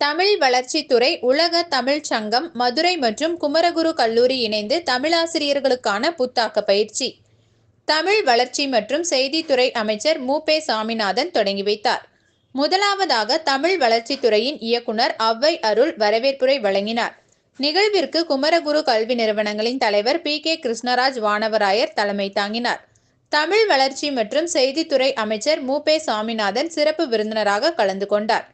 தமிழ் வளர்ச்சித்துறை உலக தமிழ் சங்கம் மதுரை மற்றும் குமரகுரு கல்லூரி இணைந்து தமிழாசிரியர்களுக்கான புத்தாக்க பயிற்சி. தமிழ் வளர்ச்சி மற்றும் செய்தித்துறை அமைச்சர் மு. பே. சாமிநாதன் தொடங்கி வைத்தார். முதலாவதாக தமிழ் வளர்ச்சித்துறையின் இயக்குனர் அவ்வை அருள் வரவேற்புரை வழங்கினார். நிகழ்விற்கு குமரகுரு கல்வி நிறுவனங்களின் தலைவர் பி. கே. கிருஷ்ணராஜ் வானவராயர் தலைமை தாங்கினார். தமிழ் வளர்ச்சி மற்றும் செய்தித்துறை அமைச்சர் மு. பே. சாமிநாதன் சிறப்பு விருந்தினராக கலந்து கொண்டார்.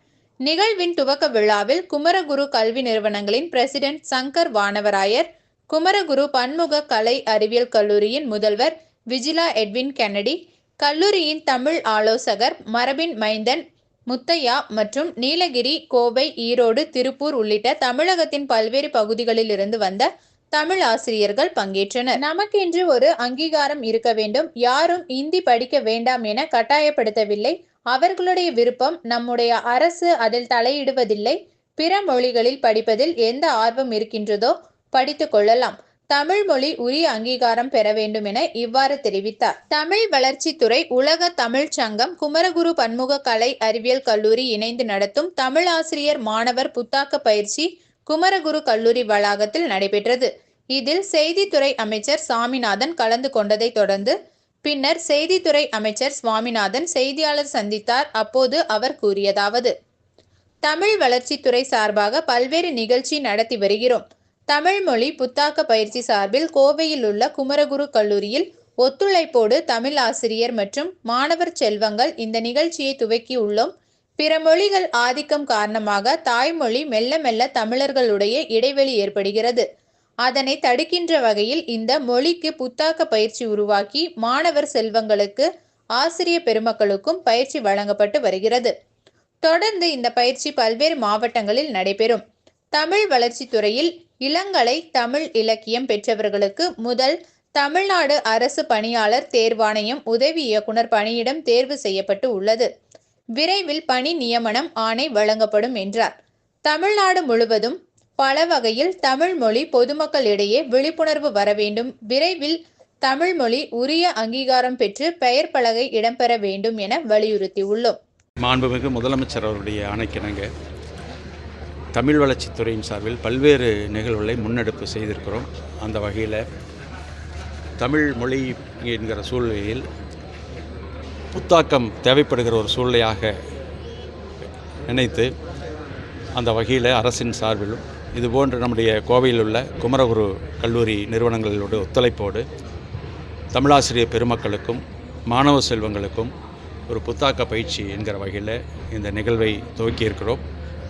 நிகழ்வின் துவக்க விழாவில் குமரகுரு கல்வி நிறுவனங்களின் பிரசிடென்ட் சங்கர் வானவராயர் குமரகுரு பன்முக கலை அறிவியல் கல்லூரியின் முதல்வர் விஜிலா எட்வின் கென்னடி கல்லூரியின் தமிழ் ஆலோசகர் மரபின் மைந்தன் முத்தையா மற்றும் நீலகிரி கோவை ஈரோடு திருப்பூர் உள்ளிட்ட தமிழகத்தின் பல்வேறு பகுதிகளில் இருந்து வந்த தமிழ் ஆசிரியர்கள் பங்கேற்றனர். நமக்கென்று ஒரு அங்கீகாரம் இருக்க வேண்டும். யாரும் இந்தி படிக்க வேண்டாம் என கட்டாயப்படுத்தவில்லை. அவர்களுடைய விருப்பம் நம்முடைய அரசு அதில் தலையிடுவதில்லை. பிற மொழிகளில் படிப்பதில் எந்த ஆர்வம் இருக்கின்றதோ படித்து கொள்ளலாம். தமிழ் மொழி உரிய அங்கீகாரம் பெற வேண்டும் என இவ்வாறு தெரிவித்தார். தமிழ் வளர்ச்சித்துறை உலக தமிழ் சங்கம் குமரகுரு பன்முக கலை அறிவியல் கல்லூரி இணைந்து நடத்தும் தமிழ் ஆசிரியர் மாணவர் புத்தாக்க பயிற்சி குமரகுரு கல்லூரி வளாகத்தில் நடைபெற்றது. இதில் செய்தித்துறை அமைச்சர் சாமிநாதன் கலந்து கொண்டதை தொடர்ந்து பின்னர் செய்தித்துறை அமைச்சர் சுவாமிநாதன் செய்தியாளர் சந்தித்தார். அப்போது அவர் கூறியதாவது தமிழ் வளர்ச்சித்துறை சார்பாக பல்வேறு நிகழ்ச்சி நடத்தி வருகிறோம். தமிழ் மொழி புத்தாக்க பயிற்சி சார்பில் கோவையில் உள்ள குமரகுரு கல்லூரியில் ஒத்துழைப்போடு தமிழ் ஆசிரியர் மற்றும் மாணவர் செல்வங்கள் இந்த நிகழ்ச்சியை துவக்கி உள்ளோம். பிற மொழிகள் ஆதிக்கம் காரணமாக தாய்மொழி மெல்ல மெல்ல தமிழர்களுடைய இடைவெளி ஏற்படுகிறது. அதனை தடுக்கின்ற வகையில் இந்த மொழிக்கு புத்தாக்க பயிற்சி உருவாக்கி மாணவர் செல்வங்களுக்கு ஆசிரிய பெருமக்களுக்கும் பயிற்சி வழங்கப்பட்டு வருகிறது. தொடர்ந்து இந்த பயிற்சி பல்வேறு மாவட்டங்களில் நடைபெறும். தமிழ் வளர்ச்சித்துறையில் இளங்கலை தமிழ் இலக்கியம் பெற்றவர்களுக்கு முதல் தமிழ்நாடு அரசு பணியாளர் தேர்வாணையம் உதவி இயக்குனர் பணியிடம் தேர்வு செய்யப்பட்டு உள்ளது. விரைவில் பணி நியமனம் ஆணை வழங்கப்படும் என்றார். தமிழ்நாடு முழுவதும் பல வகையில் தமிழ் மொழி பொதுமக்களிடையே விழிப்புணர்வு வர வேண்டும். விரைவில் தமிழ் மொழி உரிய அங்கீகாரம் பெற்று பெயர் பலகை இடம்பெற வேண்டும் என வலியுறுத்தியுள்ளோம். மாண்புமிகு முதலமைச்சர் அவருடைய ஆணைக்கிணங்க தமிழ் வளர்ச்சித்துறையின் சார்பில் பல்வேறு நிகழ்வுகளை முன்னெடுப்பு செய்திருக்கிறோம். அந்த வகையில் தமிழ் மொழி என்கிற சூழ்நிலையில் புத்தாக்கம் தேவைப்படுகிற ஒரு சூழ்நிலையாக நினைத்து அந்த வகையில் அரசின் சார்பிலும் இதுபோன்று நம்முடைய கோவையில் உள்ள குமரகுரு கல்லூரி நிறுவனங்களோட ஒத்துழைப்போடு தமிழாசிரியர் பெருமக்களுக்கும் மாணவ செல்வங்களுக்கும் ஒரு புத்தாக்க பயிற்சி என்கிற வகையில் இந்த நிகழ்வை துவக்கியிருக்கிறோம்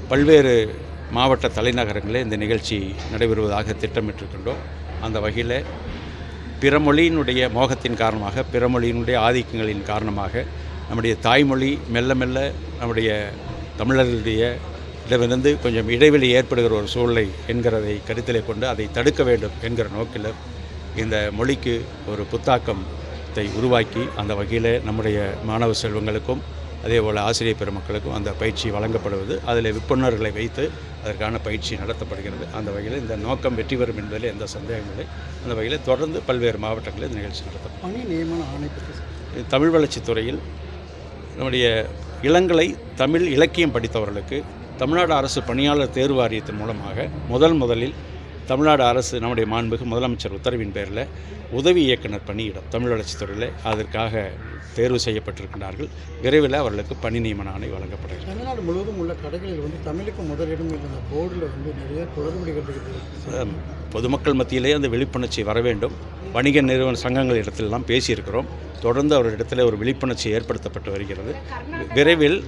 பல்வேறு மாவட்ட தலைநகரங்களில் இந்த நிகழ்ச்சி நடைபெறுவதாக திட்டமிட்டிருக்கின்றோம். அந்த வகையில் பிற மொழியினுடைய மோகத்தின் காரணமாக பிற மொழியினுடைய ஆதிக்கங்களின் காரணமாக நம்முடைய தாய்மொழி மெல்ல மெல்ல நம்முடைய தமிழர்களுடைய இடமிருந்து கொஞ்சம் இடைவெளி ஏற்படுகிற ஒரு சூழ்நிலை என்கிறதை கருத்திலே கொண்டு அதை தடுக்க வேண்டும் என்கிற நோக்கில் இந்த மொழிக்கு ஒரு புத்தாக்கத்தை உருவாக்கி அந்த வகையில் நம்முடைய மாணவ செல்வங்களுக்கும் அதே போல் ஆசிரியர் பெருமக்களுக்கும் அந்த பயிற்சி வழங்கப்படுவது அதில் விற்பனர்களை வைத்து அதற்கான பயிற்சி நடத்தப்படுகிறது. அந்த வகையில் இந்த நோக்கம் வெற்றி பெறும் என்பதில் எந்த சந்தேகமும் இல்லை. அந்த வகையில் தொடர்ந்து பல்வேறு மாவட்டங்களில் இந்த நிகழ்ச்சி நடத்தப்படும். பணி நியமன ஆணை. தமிழ் வளர்ச்சித்துறையில் நம்முடைய இளங்கலை தமிழ் இலக்கியம் படித்தவர்களுக்கு தமிழ்நாடு அரசு பணியாளர் தேர்வு வாரியத்தின் மூலமாக முதல் முதலில் தமிழ்நாடு அரசு நம்முடைய மாண்புக்கு முதலமைச்சர் உத்தரவின் பேரில் உதவி இயக்குனர் பணியிடம் தமிழ் வளர்ச்சித்துறையில் அதற்காக தேர்வு செய்யப்பட்டிருக்கிறார்கள் விரைவில் அவர்களுக்கு பணி நியமன ஆணை வழங்கப்படுகிறது. தமிழ்நாடு முழுவதும் உள்ள கடைகளில் வந்து தமிழுக்கு முதலிடம் இருந்த போர்டில் வந்து நிறைய அஹ், பொதுமக்கள் மத்தியிலே அந்த விழிப்புணர்ச்சி வர வேண்டும். வணிக நிறுவன சங்கங்கள் இடத்திலெல்லாம் பேசியிருக்கிறோம். தொடர்ந்து அவரிடத்தில் ஒரு விழிப்புணர்ச்சி ஏற்படுத்தப்பட்டு வருகிறது. விரைவில்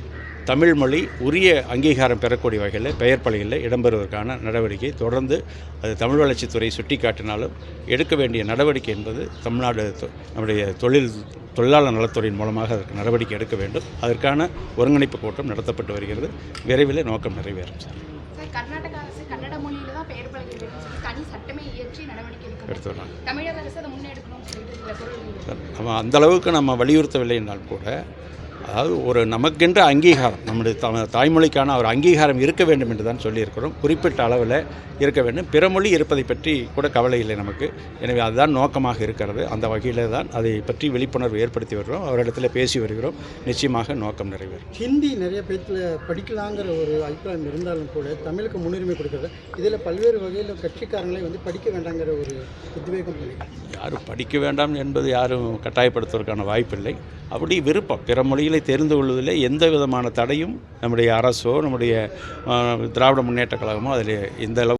தமிழ் மொழி உரிய அங்கீகாரம் பெறக்கூடிய வகையில் பெயர் பலகையில் இடம்பெறுவதற்கான நடவடிக்கை தொடர்ந்து அது தமிழ் வளர்ச்சித்துறை சுட்டிக்காட்டினாலும் எடுக்க வேண்டிய நடவடிக்கை என்பது தமிழ்நாடு நம்முடைய தொழில் தொழிலாளர் நலத்துறையின் மூலமாக அதற்கு நடவடிக்கை எடுக்க வேண்டும். அதற்கான ஒருங்கிணைப்பு கூட்டம் நடத்தப்பட்டு வருகிறது. விரைவில் நோக்கம் நிறைவேறும் சார். சார் கர்நாடக அரசு கன்னட மொழியில தான் பெயர் பலகை வேணும்னு சொல்லி தனி சட்டமே இயற்றி நடவடிக்கை எடுக்கணும் எடுத்து வராங்க தமிழக அரசு அதை முன்னெடுக்கணும்னு சொல்லிட்டு சில குரல் எழுது. நம்ம அந்த அளவுக்கு நம்ம வலியுறுத்தவில்லை என்றால் கூட அதாவது ஒரு நமக்கென்ற அங்கீகாரம் நம்முடைய த தாய்மொழிக்கான ஒரு அங்கீகாரம் இருக்க வேண்டும் என்று தான் சொல்லியிருக்கிறோம். குறிப்பிட்ட அளவில் இருக்க வேண்டும். பிற மொழி இருப்பதை பற்றி கூட கவலை இல்லை நமக்கு. எனவே அதுதான் நோக்கமாக இருக்கிறது. அந்த வகையில் தான் அதை பற்றி விழிப்புணர்வு ஏற்படுத்தி வருகிறோம். அவரிடத்தில் பேசி வருகிறோம். நிச்சயமாக நோக்கம் நிறைவேறும். ஹிந்தி நிறைய பேர்த்தில் படிக்கலாங்கிற ஒரு அபிப்பிராயம் இருந்தாலும் கூட தமிழுக்கு முன்னுரிமை கொடுக்குறது. இதில் பல்வேறு வகையில் கட்சிக்காரங்களே வந்து படிக்க வேண்டாங்கிற ஒரு உத்வேகம் யாரும் படிக்க வேண்டாம் என்பது யாரும் கட்டாயப்படுத்துவதற்கான வாய்ப்பில்லை. அப்படி விருப்பம். பிற மொழிகளை தெரிந்து கொள்வதில் எந்த விதமான தடையும் நம்முடைய அரசோ நம்முடைய திராவிட முன்னேற்ற கழகமோ அதில் எந்த அளவு